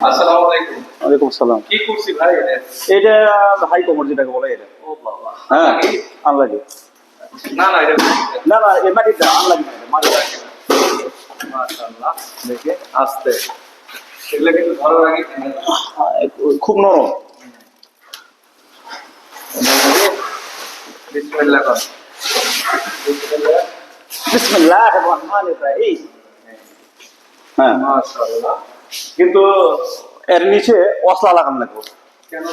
আসসালামু আলাইকুম। ওয়ালাইকুম সালাম কি করছি ভাই? এটা এটা হাই কমর যেটাকে বলে এটা। ও বাবা। হ্যাঁ আনলাগে না না এটা না না এ মাটিটা আনলাগে না মাটি মাশাআল্লাহ দেখে আস্তে। এগুলো কিন্তু ধরার আগে খুব নরম। বিসমিল্লাহ কর। বিসমিল্লাহ। বিসমিল্লাহ রহমান রহিম। হ্যাঁ। মাশাআল্লাহ। কিন্তু এর নিচে অসলা লাগানো লাগবে। কেন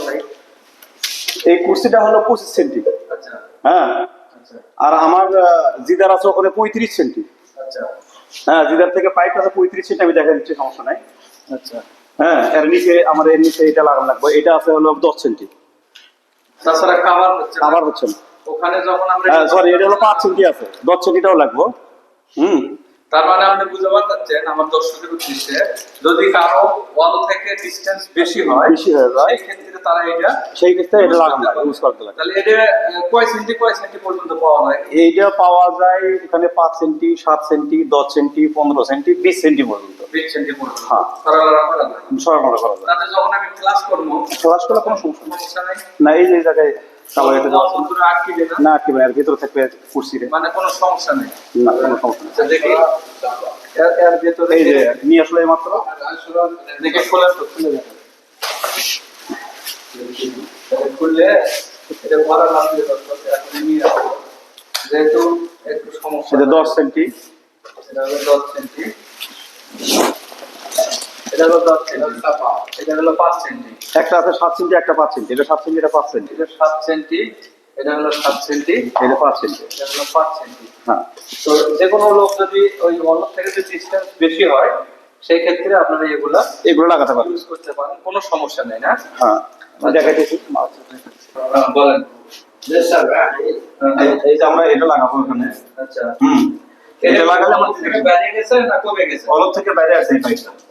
এই কুর্সিটা হলো পঁচিশ সেন্টি। আচ্ছা। হ্যাঁ। আচ্ছা। আর আমার জিদার আছে ওখানে পঁয়ত্রিশ সেন্টি। আচ্ছা। হ্যাঁ জিদার থেকে পাইপ আছে পঁয়ত্রিশ সেন্টি আমি দেখা দিচ্ছি সমস্যা নাই। আচ্ছা। হ্যাঁ এর নিচে আমার এর নিচে এটা লাগানো লাগবে। এটা আছে হলো দশ সেন্টি। তাছাড়া কাভার হচ্ছে। আবার হচ্ছে ওখানে যখন আমরা হ্যাঁ সরি এটা হলো পাঁচ সেন্টি আছে। দশ সেন্টিটাও লাগবো। হুম। তার মানে আপনি বুঝতে পারছেন আমার দর্শকের উদ্দেশ্যে যদি কারও ওয়াল থেকে ডিস্টেন্স বেশি হয় বেশি হয়ে যায় সেই ক্ষেত্রে তারা এটা সেই ক্ষেত্রে এটা লাগানো লাগে ইউজ করতে লাগে তাহলে এটা কয় সেন্টি কয় সেন্টি পর্যন্ত পাওয়া যায়? এইটা পাওয়া যায় এখানে পাঁচ সেন্টি সাত সেন্টি দশ সেন্টি পনেরো সেন্টি বিশ সেন্টি পর্যন্ত। বিশ সেন্টি পর্যন্ত। হ্যাঁ। সরলরা করা যায়। সরবরাহ করা যায়। তাতে যখন আমি ক্লাস করব ক্লাস করলে কোনো সমস্যা নেই। না এই জায়গায় এটা না? ভিতরে থাকবে কুর্সিতে মানে কোনো সমস্যা নেই। না কোনো সমস্যা নেই। আচ্ছা, দেখি। এর এর এই যে নিয়ে আসলে মাত্র। দেখে খোলেন তো খুলে দেখেন খুললে এটা ভরা লাগবে এখন নিয়ে আসব। যেহেতু একটু সমস্যা। এটা সেন্টি। এটা হলো দশ সেন্টি। এটা হলো দশ সেন্টি। এটা হলো পাঁচ সেন্টি। একটা আছে সাত সেন্টি একটা পাঁচ সেন্টি। এটা সাত সেন্টি এটা পাঁচ সেন্টি। এটা সাত সেন্টি এটা হলো সাত সেন্টি। এটা পাঁচ সেন্টি। এটা হলো পাঁচ সেন্টি। হ্যাঁ। তো যে কোনো লোক যদি ওই অন্য থেকে যদি ডিস্টেন্স বেশি হয় সেই ক্ষেত্রে আপনারা এগুলা এগুলো লাগাতে পারবে ইউজ করতে পারেন কোনো সমস্যা নেই না? হ্যাঁ। আমি দেখাইতেছি। হ্যাঁ, বলেন। এই- এই যে আমরা এটা লাগাবো এখানে। আচ্ছা। হুম। এটা লাগালে আমার থেকে বাইরে গেছে না কমে গেছে? অলপ থেকে বাইরে আসে এই পাইপটা।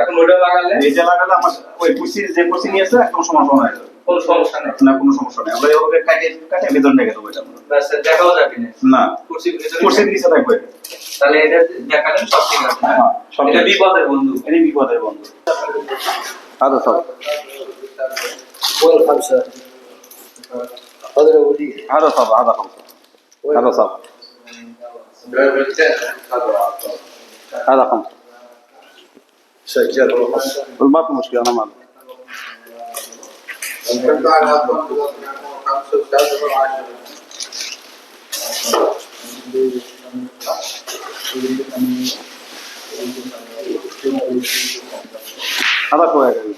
এখন ওটা লাগালে এটা লাগালে আমার ওই কুর্সি যে কুর্সি নিয়েছে একদম সমস্যা হয়ে যাবে কোনো সমস্যা নেই না কোনো সমস্যা নেই আমরা এভাবে কাটে কাটে ভিতর রেখে দেবো এটা আমরা। ব্যাস দেখাও যাবে না না কুর্সির ভিতরে কুর্সির নিচে থাকবে তাহলে এটা দেখালেন সব ঠিক আছে না? হ্যাঁ, সব ঠিক এটা আছে। বিপদের বন্ধু এটাই বিপদের বন্ধু আচ্ছা সব বল খামসা هذا صعب هذا خمسة هذا صعب هذا خمسة ما في مشكلة أنا ما هذا شوية قريب